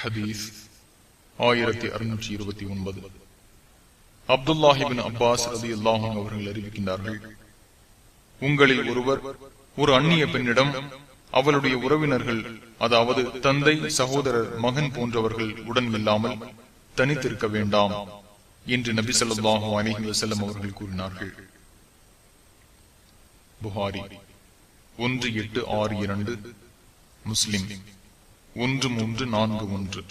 ஹதீஸ் ஆயிரத்தி அறுநூற்றி இருபத்தி ஒன்பது. அப்துல்லாஹிபின் அப்பாஸ் ரதி அல்லாஹும் அவர்கள் அறிவிக்கின்றார்கள் உங்களில் ஒருவர் ஒரு அந்நிய பெண்ணிடம் அவளுடைய உறவினர்கள் அதாவது தந்தை சகோதரர் மகன் போன்றவர்கள் உடன் இல்லாமல் தனித்திருக்க வேண்டாம் என்று நபி சொல்லாஹும் அலஹி வசல்லம் அவர்கள் கூறினார்கள். புகாரி ஒன்று எட்டு ஆறு இரண்டு முஸ்லிம். ஒன்று மூன்று நான்கு ஒன்று